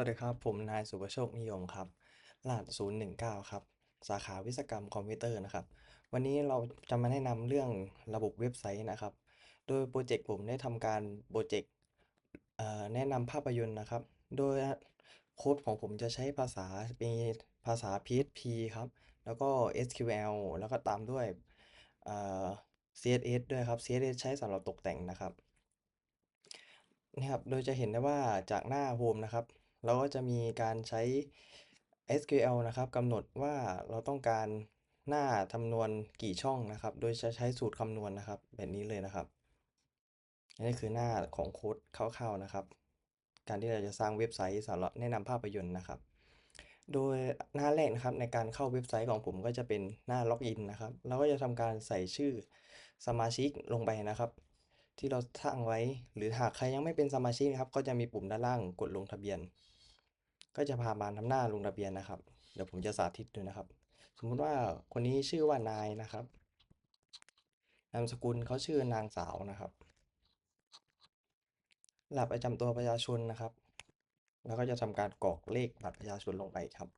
วัสดีครับ ผมนายสุประโชคนิยมครับรหัส019 ครับ สาขาวิศวกรรมคอมพิวเตอร์นะครับ วันนี้เราจะมาแนะนำเรื่องระบบเว็บไซต์นะครับ โดยโปรเจกต์ผมได้ทำการโปรเจกต์แนะนำภาพยนตร์นะครับ โดยโค้ดของผมจะใช้ภาษามีภาษา PHP ครับ แล้วก็ SQL แล้วก็ตามด้วย CSS ด้วยครับ CSS ใช้สำหรับตกแต่งนะครับนี่ครับ โดยจะเห็นได้ว่าจากหน้าโฮมนะครับ เราก็จะมีการใช้ SQL นะครับกำหนดว่าเราต้องการหน้าจำนวนกี่ช่องนะครับ โดยจะใช้สูตรคำนวณนะครับ แบบนี้เลยนะครับอันนี้คือหน้าของโค้ดคร่าวๆนะครับ การที่เราจะสร้างเว็บไซต์สำหรับแนะนำภาพยนตร์นะครับ โดยหน้าแรกนะครับในการเข้าเว็บไซต์ของผมก็จะเป็นหน้าล็อกอินนะครับ เราก็จะทำการใส่ชื่อสมาชิกลงไปนะครับ ที่เราสร้างไว้ หรือหากใครยังไม่เป็นสมาชิกนะครับ ก็จะมีปุ่มด้านล่างกดลงทะเบียน ก็จะพามาทำหน้าลงทะเบียนนะครับ เดี๋ยวผมจะสาธิตดูนะครับ สมมุติว่าคนนี้ชื่อว่านายนะครับ นามสกุลเขาชื่อนางสาวนะครับรหัสประจำตัวประชาชนนะครับ แล้วก็จะทำการกรอกเลขบัตรประชาชนลงไปครับ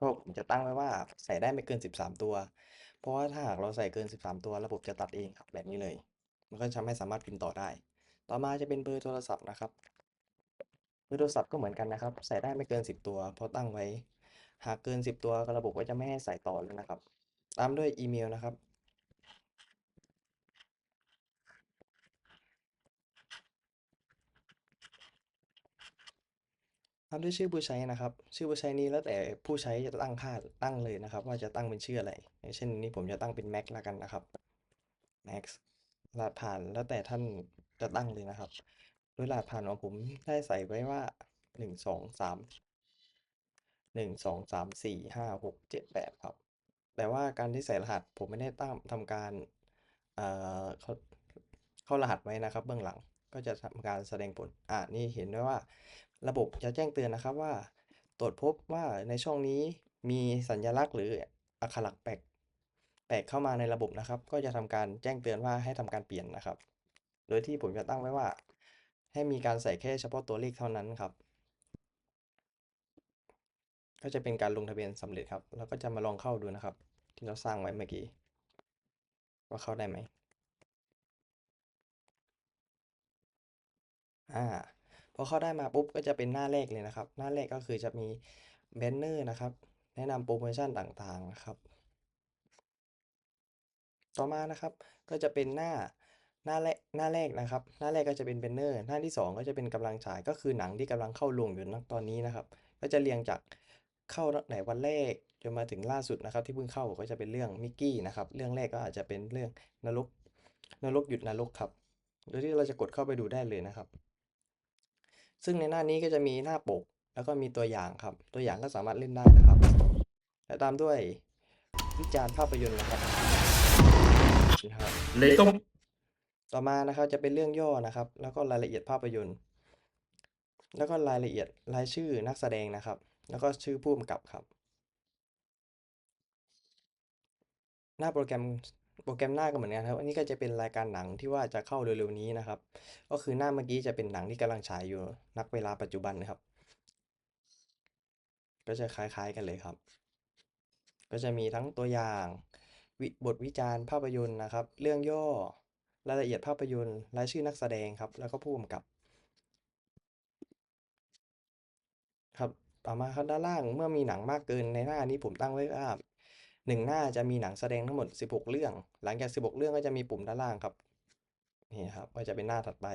ก็ผมจะตั้งไว้ว่าใส่ได้ไม่เกิน 13 ตัว ราะว่าถ้าหากเราใส่เกิน 13 ตัวระบบจะตัดเองครับแบบนี้เลย มันก็จะไม่สามารถพิมพ์ต่อได้ ต่อมาจะเป็นเบอร์โทรศัพท์นะครับเบอร์โทรศัพท์ก็เหมือนกันนะครับ ใส่ได้ไม่เกิน 10 ตัวเพราะตั้งไว้ หากเกิน 10 ตัวระบบก็จะไม่ให้ใส่ต่อเลยนะครับ ตามด้วยอีเมลนะครับ ตามด้วยชื่อผู้ใช้นะครับ ชื่อผู้ใช้นี้แล้วแต่ผู้ใช้จะตั้งค่าตั้งเลยนะครับ ว่าจะตั้งเป็นชื่ออะไรอย่างเช่นนี้ผมจะตั้งเป็น Max ล้วกันนะครับ Max รหัสผ่านแล้วแต่ท่านจะตั้งเลยนะครับ โดยรหัสผ่านของผมได้ใส่ไว้ว่า 1 2 3 1 2 3 4 5 6 7 8 ครับ แต่ว่าการที่ใส่รหัสผมไม่ได้ตั้งทำการเอ่อเข้าเข้ารหัสไว้นะครับ เบื้องหลังก็จะทำการแสดงผล อ่านี่เห็นได้ว่า ระบบจะแจ้งเตือนนะครับว่า ตรวจพบว่าในช่องนี้มีสัญลักษณ์หรืออักขระแปลกแปลกเข้ามาในระบบนะครับ ก็จะทำการแจ้งเตือนว่าให้ทำการเปลี่ยนนะครับ โดยที่ผมจะตั้งไว้ว่า ให้มีการใส่แค่เฉพาะตัวเลขเท่านั้นครับ ก็จะเป็นการลงทะเบียนสำเร็จครับเราก็จะมาลองเข้าดูนะครับ ที่เราสร้างไว้เมื่อกี้ ว่าเข้าได้ไหมอ่า พอเข้าได้มาปุ๊บก็จะเป็นหน้าแรกเลยนะครับ หน้าแรกก็คือจะมีแบนเนอร์นะครับ แนะนำโปรโมชั่นต่างๆนะครับ ต่อมานะครับก็จะเป็นหน้าหน้าแรกหน้าแรกนะครับ หน้าแรกก็จะเป็นแบนเนอร์ หน้าที่ 2 ก็จะเป็นกำลังฉายก็คือหนังที่กำลังเข้าโรงอยู่ณตอนนี้นะครับ ก็จะเรียงจากเข้าตั้งแต่วันแรกจนมาถึงล่าสุดนะครับ ที่เพิ่งเข้าก็จะเป็นเรื่องมิกกี้นะครับ เรื่องแรกก็อาจจะเป็นเรื่องนรกนรกหยุดนรกครับโดยที่เราจะกดเข้าไปดูได้เลยนะครับ ซึ่งในหน้านี้ก็จะมีหน้าปก แล้วก็มีตัวอย่างครับ ตัวอย่างก็สามารถเล่นได้นะครับ และตามด้วยวิจารณ์ภาพยนตร์นะครับนะครับเลยต้องต่อมานะครับจะเป็นเรื่องย่อนะครับ แล้วก็รายละเอียดภาพยนตร์ แล้วก็รายละเอียดรายชื่อนักแสดงนะครับ แล้วก็ชื่อผู้กำกับครับ หน้าโปรแกรม โปรแกรมหน้าก็เหมือนกันครับ อันนี้ก็จะเป็นรายการหนังที่ว่าจะเข้าเร็วๆนี้นะครับ ก็คือหน้าเมื่อกี้จะเป็นหนังที่กำลังฉายอยู่นักเวลาปัจจุบันนะครับ ก็จะคล้ายๆกันเลยครับ ก็จะมีทั้งตัวอย่างบทวิจารณ์ภาพยนตร์นะครับ เรื่องย่อรายละเอียดภาพยนตร์รายชื่อนักแสดงครับ แล้วก็ผู้กำกับ ครับ ต่อมาครับด้านล่างเมื่อมีหนังมากเกินในหน้านี้ผมตั้งไว้ว่า หนึ่งหน้าจะมีหนังแสดงทั้งหมด 16 เรื่อง หลังจาก 16 เรื่องก็จะมีปุ่มด้านล่างครับนี่ครับก็จะเป็นหน้าถัดไป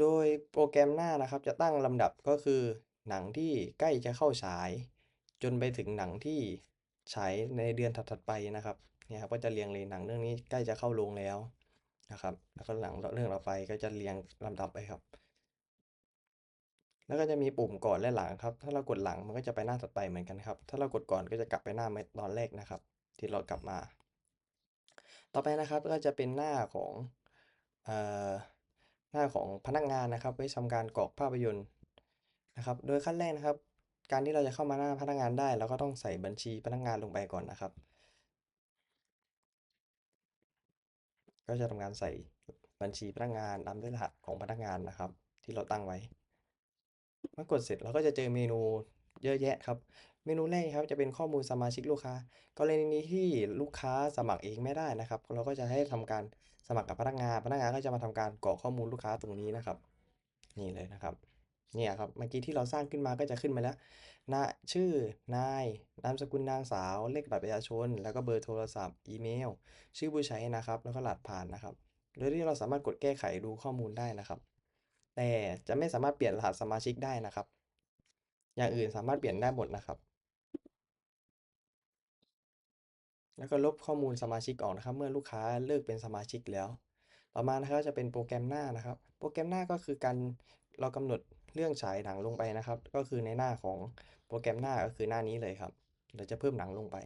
โดยโปรแกรมหน้านะครับ จะตั้งลำดับก็คือหนังที่ใกล้จะเข้าฉาย จนไปถึงหนังที่ฉายในเดือนถัดๆไปนะครับเนี่ยครับก็จะเรียงเลยหนังเรื่องนี้ใกล้จะเข้าโรงแล้วนะครับ แล้วก็หลังเรื่องต่อไปก็จะเรียงลำดับไปครับ แล้วก็จะมีปุ่มก่อนและหลังครับ ถ้าเรากดหลังมันก็จะไปหน้าถัดไปเหมือนกันครับ ถ้าเรากดก่อนก็จะกลับไปหน้าตอนแรกนะครับ ที่เรากลับมา ต่อไปนะครับก็จะเป็นหน้าของเอ่อหน้าของพนักงานนะครับ ไว้ทำการกรอกภาพยนตร์นะครับ โดยขั้นแรกนะครับ การที่เราจะเข้ามาหน้าพนักงานได้เราก็ต้องใส่บัญชีพนักงานลงไปก่อนนะครับ ก็จะทำการใส่บัญชีพนักงานตามด้วยรหัสของพนักงานนะครับ ที่เราตั้งไว้ เมื่อกดเสร็จเราก็จะเจอเมนูเยอะแยะครับ เมนูแรกครับจะเป็นข้อมูลสมาชิกลูกค้ากรณีที่ลูกค้าสมัครเองไม่ได้นะครับ เราก็จะให้ทำการสมัครกับพนักงาน พนักงานก็จะมาทำการกรอกข้อมูลลูกค้าตรงนี้นะครับ นี่เลยนะครับเนี่ยครับเมื่อกี้ที่เราสร้างขึ้นมาก็จะขึ้นมาแล้วนะชื่อนายนามสกุลนางสาว เลขบัตรประชาชน แล้วก็เบอร์โทรศัพท์อีเมล ชื่อผู้ใช้นะครับ แล้วก็รหัสผ่านนะครับ โดยที่เราสามารถกดแก้ไขดูข้อมูลได้นะครับ แต่จะไม่สามารถเปลี่ยนรหัสสมาชิกได้นะครับ อย่างอื่นสามารถเปลี่ยนได้หมดนะครับ แล้วก็ลบข้อมูลสมาชิกออกนะครับ เมื่อลูกค้าเลิกเป็นสมาชิกแล้ว ต่อมานะครับจะเป็นโปรแกรมหน้านะครับ โปรแกรมหน้าก็คือการเรากำหนดเรื่องฉายหนังลงไปนะครับ ก็คือในหน้าของโปรแกรมหน้าก็คือหน้านี้เลยครับ เราจะเพิ่มหนังลงไป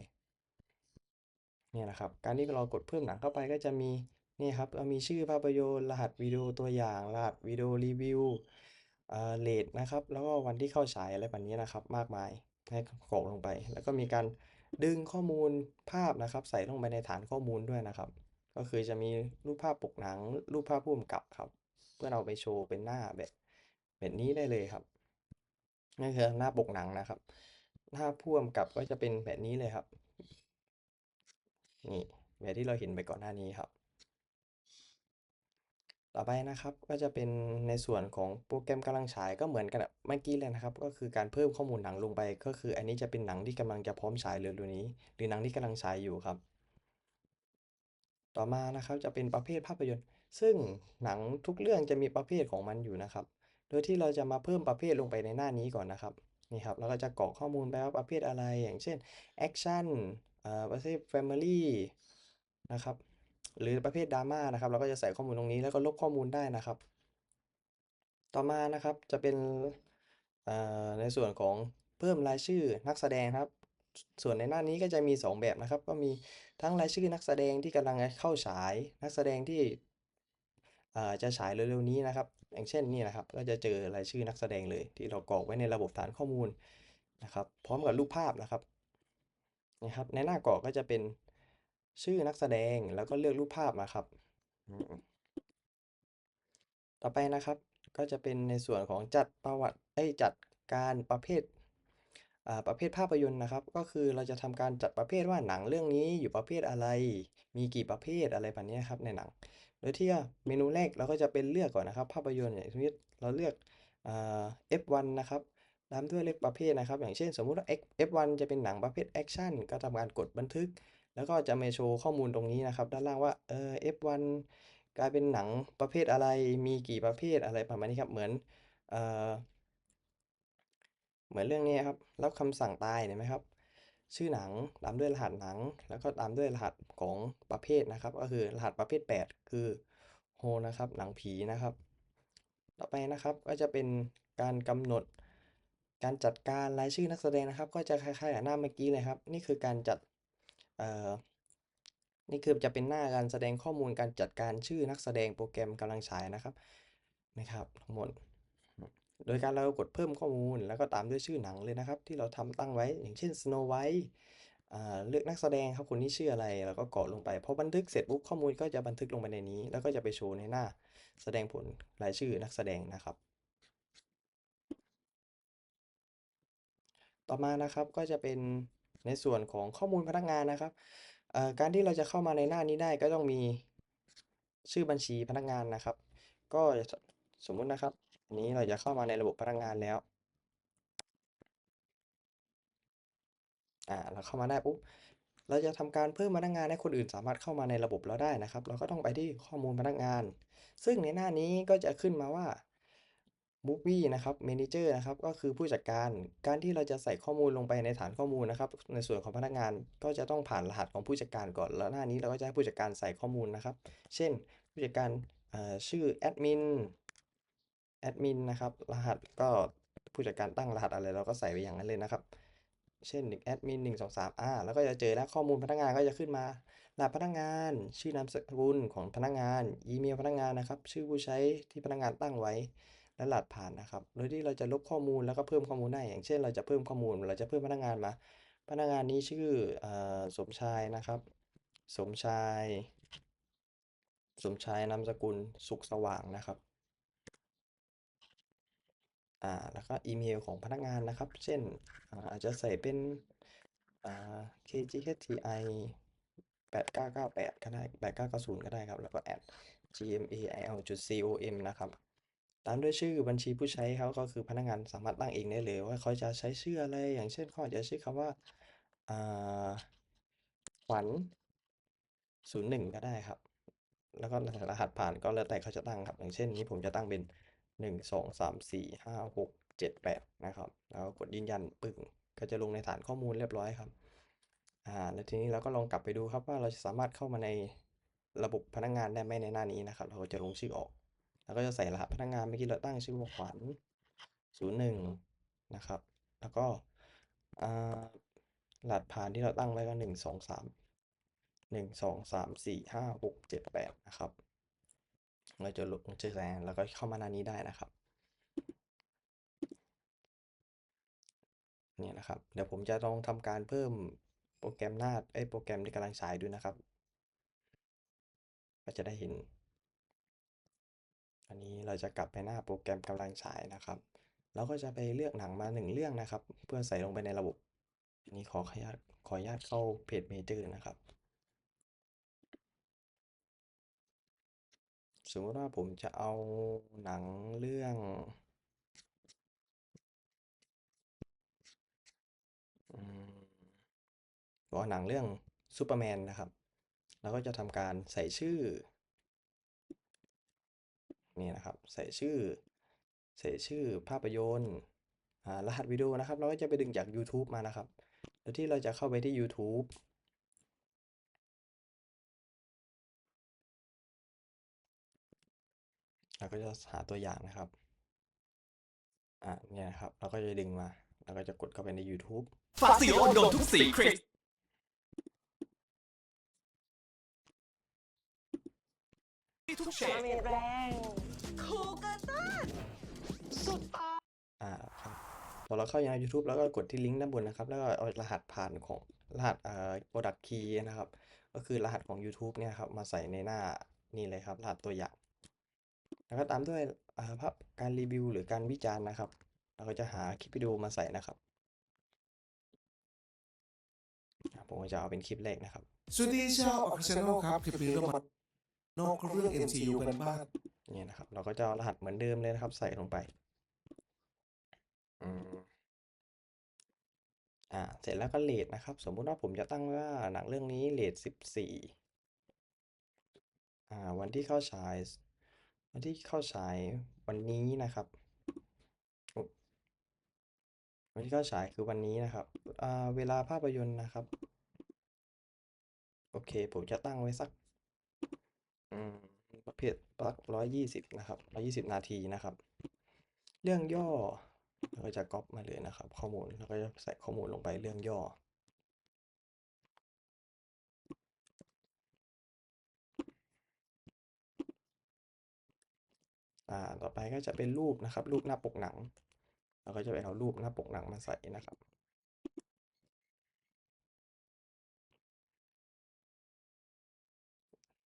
เนี่ยนะครับ การที่เรากดเพิ่มหนังเข้าไปก็จะมี นี่ครับเรามีชื่อภาพยนตร์รหัสวิดีโอตัวอย่าง รหัสวิดีโอรีวิวเอ่อเรทนะครับ แล้วก็วันที่เข้าฉายอะไรแบบนี้นะครับ มากมายให้กรอกลงไป แล้วก็มีการดึงข้อมูลภาพนะครับ ใส่ลงไปในฐานข้อมูลด้วยนะครับ ก็คือจะมีรูปภาพปกหนัง รูปภาพผู้กำกับครับ เพื่อเอาไปโชว์เป็นหน้าแบบแบบนี้ได้เลยครับนั่คือหน้าปกหนังนะครับ หน้าผู้กำกับก็จะเป็นแบบนี้เลยครับ นี่แบบที่เราเห็นไปก่อนหน้านี้ครับ ต่อไปนะครับก็จะเป็นในส่วนของโปรแกรมกำลังฉายก็เหมือนกันเมื่อกี้เลยนะครับ ก็คือการเพิ่มข้อมูลหนังลงไป ก็คืออันนี้จะเป็นหนังที่กำลังจะพร้อมฉายเร็วๆนี้ หรือหนังที่กำลังฉายอยู่ครับ ต่อมานะครับจะเป็นประเภทภาพยนตร์ ซึ่งหนังทุกเรื่องจะมีประเภทของมันอยู่นะครับ โดยที่เราจะมาเพิ่มประเภทลงไปในหน้านี้ก่อนนะครับนี่ครับเราก็จะกรอกข้อมูลไปว่าประเภทอะไรอย่างเช่นแอคชั่นอ่าประเภทแฟมิลี่นะครับ หรือประเภทดราม่านะครับ เราก็จะใส่ข้อมูลตรงนี้แล้วก็ลบข้อมูลได้นะครับ ต่อมานะครับจะเป็นในส่วนของเพิ่มรายชื่อนักแสดงครับ ส่วนในหน้านี้ก็จะมี 2 แบบนะครับ ก็มีทั้งรายชื่อนักแสดงที่กำลังเข้าฉาย นักแสดงที่จะฉายเร็วๆนี้นะครับ อย่างเช่นนี่นะครับ ก็จะเจอรายชื่อนักแสดงเลยที่เรากรอกไว้ในระบบฐานข้อมูลนะครับ พร้อมกับรูปภาพนะครับนะครับในหน้ากรอกก็จะเป็น ชื่อนักแสดงแล้วก็เลือกรูปภาพนะครับ ต่อไปนะครับ ก็จะเป็นในส่วนของจัดประวัติเอ้ยจัดการประเภทอ่าประเภทภาพยนตร์นะครับ ก็คือเราจะทำการจัดประเภทว่าหนังเรื่องนี้อยู่ประเภทอะไร มีกี่ประเภทอะไรแบบนี้ครับในหนัง โดยที่เมนูแรกเราก็จะเป็นเลือกก่อนนะครับ ภาพยนตร์อย่างเช่นเราเลือกอ่า F1 นะครับตามด้วยเลขประเภทนะครับ อย่างเช่นสมมุติว่า X F1 จะเป็นหนังประเภทแอคชั่นก็ทำการกดบันทึก แล้วก็จะมาโชว์ข้อมูลตรงนี้นะครับ ด้านล่างว่าเออ F1 กลายเป็นหนังประเภทอะไร มีกี่ประเภทอะไรประมาณนี้ครับ เหมือนเออเหมือนเรื่องนี้ครับรับคำสั่งตายเห็นไหมครับ ชื่อหนังตามด้วยรหัสหนัง แล้วก็ตามด้วยรหัสของประเภทนะครับ ก็คือรหัสประเภท 8 คือโฮนะครับหนังผีนะครับ ต่อไปนะครับก็จะเป็นการกำหนดการจัดการรายชื่อนักแสดงนะครับ ก็จะคล้ายๆกับหน้าเมื่อกี้เลยครับ นี่คือการจัด นี่คือจะเป็นหน้าการแสดงข้อมูลการจัดการชื่อนักแสดงโปรแกรมกำลังฉายนะครับนะครับทั้งหมด โดยการเรากดเพิ่มข้อมูลแล้วก็ตามด้วยชื่อหนังเลยนะครับ ที่เราทำตั้งไว้อย่างเช่น Snow White เลือกนักแสดงครับคนนี้ชื่ออะไร แล้วก็กรอกลงไปพอบันทึกเสร็จปุ๊บข้อมูลก็จะบันทึกลงไปในนี้ แล้วก็จะไปโชว์ในหน้า แสดงผลรายชื่อนักแสดงนะครับ ต่อมานะครับก็จะเป็น ในส่วนของข้อมูลพนักงานนะครับการที่เราจะเข้ามาในหน้านี้ได้ก็ต้องมีชื่อบัญชีพนักงานนะครับ ก็สมมุตินะครับอันนี้เราจะเข้ามาในระบบพนักงานแล้วอ่าเราเข้ามาได้ปุ๊บเราจะทำการเพิ่มพนักงานให้คนอื่นสามารถเข้ามาในระบบเราได้นะครับ เราก็ต้องไปที่ข้อมูลพนักงาน ซึ่งในหน้านี้ก็จะขึ้นมาว่า Movie นะครับ Manager นะครับ ก็คือผู้จัดการ การที่เราจะใส่ข้อมูลลงไปในฐานข้อมูลนะครับ ในส่วนของพนักงานก็จะต้องผ่านรหัสของผู้จัดการก่อน แล้วหน้านี้เราก็จะให้ผู้จัดการใส่ข้อมูลนะครับ เช่น ผู้จัดการชื่อแอดมิน แอดมินนะครับ รหัสก็ผู้จัดการตั้งรหัสอะไรเราก็ใส่ไปอย่างนั้นเลยนะครับ เช่นแอดมินหนึ่งสองสามอ่าแล้วก็จะเจอแล้วข้อมูลพนักงานก็จะขึ้นมารหัสพนักงาน ชื่อนามสกุลของพนักงาน อีเมลพนักงานนะครับ ชื่อผู้ใช้ที่พนักงานตั้งไว้ และรหัสผ่านนะครับ โดยที่เราจะลบข้อมูลแล้วก็เพิ่มข้อมูลได้ อย่างเช่น เราจะเพิ่มข้อมูล เราจะเพิ่มพนักงานมา พนักงานนี้ชื่ออสมชายนะครับ สมชาย สมชายนามสกุลสุขสว่างนะครับอ่าแล้วก็อีเมลของพนักงานนะครับ เช่นอาอาจจะใส่เป็นอ่า kghti 8998 ก็ได้ 8990 ก็ได้ครับ แล้วก็ at gmail.com นะครับ ตามด้วยชื่อบัญชีผู้ใช้เขาก็คือพนักงานสามารถตั้งเองได้เลยว่าเขาจะใช้ชื่ออะไร อย่างเช่นเขาอาจจะชื่อคำว่าอ่าขวัญ01ก็ได้ครับ แล้วก็รหัสผ่านก็แล้วแต่เขาจะตั้งครับ อย่างเช่นนี้ผมจะตั้งเป็น1 2 3 4 5 6 7 8นะครับ แล้วกดยืนยันปึ้งก็จะลงในฐานข้อมูลเรียบร้อยครับอ่าแล้วทีนี้เราก็ลองกลับไปดูครับว่าเราจะสามารถเข้ามาในระบบพนักงานได้ไหมในหน้านี้นะครับ เราก็จะลงชื่อออก แล้วก็จะใส่รหัสพนักงานเมื่อกี้เราตั้งชื่อว่าขวัญ01 นะครับ แล้วก็รหัสผ่านที่เราตั้งไว้ก็ 1 2 3 1 2 3 4 5 6 7 8 นะครับ เราจะลงชื่อแสงแล้วก็เข้ามาหน้านี้ได้นะครับเนี่ยนะครับ เดี๋ยวผมจะลองทำการเพิ่มโปรแกรมหน้าไอ้โปรแกรมที่กำลังฉายดูนะครับ ก็จะได้เห็น อันนี้เราจะกลับไปหน้าโปรแกรมกำลังฉายนะครับเราก็จะไปเลือกหนังมาหนึ่งเรื่องนะครับ เพื่อใส่ลงไปในระบบอันนี้ขอขออนุญาตขออนุญาตเข้าเพจเมเจอร์นะครับ สมมติว่าผมจะเอาหนังเรื่องอืมบอกว่าหนังเรื่องซูเปอร์แมนนะครับ เราก็จะทำการใส่ชื่อ นี่นะครับ ใส่ชื่อ ใส่ชื่อภาพยนตร์รหัสวิดีโอนะครับ เราก็จะไปดึงจาก YouTube มานะครับ แล้วที่เราจะเข้าไปที่ YouTube เราก็จะหาตัวอย่างนะครับ อ่าเนี่ยนะครับ เราก็จะดึงมา แล้วก็จะกดเข้าไปใน YouTube ฝากสีโอนโดนทุกสีคริส ทุกเฉดดาเมจแรงคูเกอร์ตันสุดตาอ่าครับพอเราเข้าใน YouTube แล้วก็กดที่ลิงก์ด้านบนนะครับ แล้วก็เอารหัสผ่านของรหัสเอ่อ product key นะครับ ก็คือรหัสของ YouTube เนี่ยครับ มาใส่ในหน้านี่เลยครับ รหัสตัวอย่าง แล้วก็ตามด้วยอ่าภาพการรีวิวหรือการวิจารณ์นะครับ เราก็จะหาคลิปวิดีโอมาใส่นะครับอ่าผมก็จะเอาเป็นคลิปแรกนะครับ สวัสดีชาวออฟฟิเชียลครับคลิปนี้เรามา นอกเรื่อง MCU กันบ้างเนี่ยนะครับ เราก็จะเอารหัสเหมือนเดิมเลยนะครับ ใส่ลงไปอืมอ่า เสร็จแล้วก็เรทนะครับ สมมุติว่าผมจะตั้งว่าหนังเรื่องนี้เรทสิบสี่อ่า วันที่เข้าฉาย วันที่เข้าฉายวันนี้นะครับอุ๊ยวันที่เข้าฉายคือวันนี้นะครับ อ่า เวลาภาพยนตร์นะครับ โอเค ผมจะตั้งไว้สักอืม ประเภทสักร้อยยี่สิบนะครับร้อยี่สิบนาทีนะครับ เรื่องย่อเราก็จะก๊อปมาเลยนะครับ ข้อมูลแล้วก็จะใส่ข้อมูลลงไปเรื่องย่อ อ่าต่อไปก็จะเป็นรูปนะครับ รูปหน้าปกหนังเราก็จะไปเอารูปหน้าปกหนังมาใส่นะครับ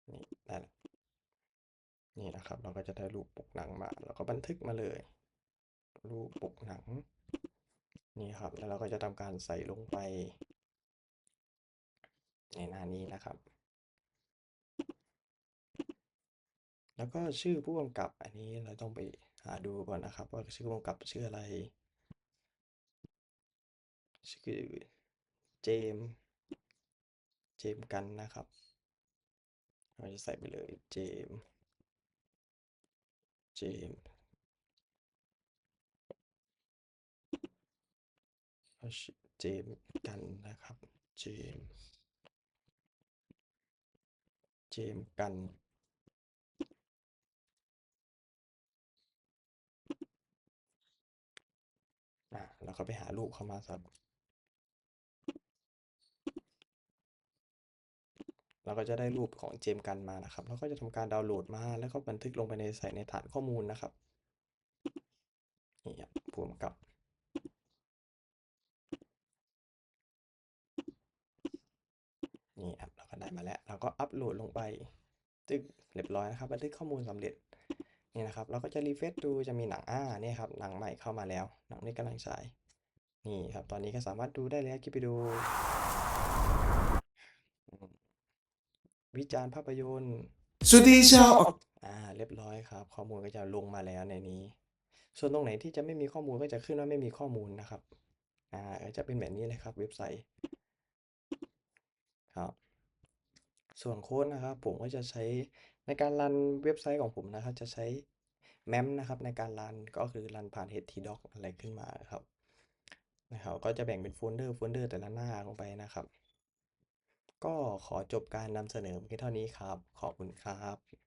นี่ได้แล้ว นี่นะครับ เราก็จะได้รูปปกหนังมาแล้วก็บันทึกมาเลย รูปปกหนัง นี่ครับ แล้วเราก็จะทำการใส่ลงไป ในหน้านี้นะครับ แล้วก็ชื่อผู้กำกับอันนี้เราต้องไปหาดูก่อนนะครับ ว่าชื่อผู้กำกับชื่ออะไรชื่อเจมส์เจมส์กันนะครับ เราจะใส่ไปเลยเจม เจมส์เอาชื่อเจมส์กันนะครับเจมส์เจมส์กัน อะเราก็ไปหารูปเข้ามาสัก เราก็จะได้รูปของเจมส์กันมานะครับ แล้วก็จะทำการดาวน์โหลดมา แล้วก็บันทึกลงไปในใส่ในฐานข้อมูลนะครับนี่ครับผู้กำกับนี่ครับเราก็ได้มาแล้ว เราก็อัปโหลดลงไปตึกเรียบร้อยนะครับ บันทึกข้อมูลสำเร็จนี่นะครับ เราก็จะรีเฟรชดูจะมีหนังอ่านี่ครับหนังใหม่เข้ามาแล้ว หนังนี้กำลังฉายนี่ครับ ตอนนี้ก็สามารถดูได้แล้วคลิปไปดูอืม วิจารณ์ภาพยนตร์สวัสดีชาวออกอ่าเรียบร้อยครับ ข้อมูลก็จะลงมาแล้วในนี้ ส่วนตรงไหนที่จะไม่มีข้อมูลก็จะขึ้นว่าไม่มีข้อมูลนะครับอ่าก็จะเป็นแบบนี้เลยครับเว็บไซต์ครับส่วนโค้ดนะครับ ผมก็จะใช้ในการรันเว็บไซต์ของผมนะครับ จะใช้แมมนะครับ ในการรันก็คือรันผ่าน htdoc อะไรขึ้นมาครับนะครับ ก็จะแบ่งเป็นโฟลเดอร์โฟลเดอร์แต่ละหน้าลงไปนะครับ ก็ขอจบการนำเสนอเพียงเท่านี้ครับ ขอบคุณครับ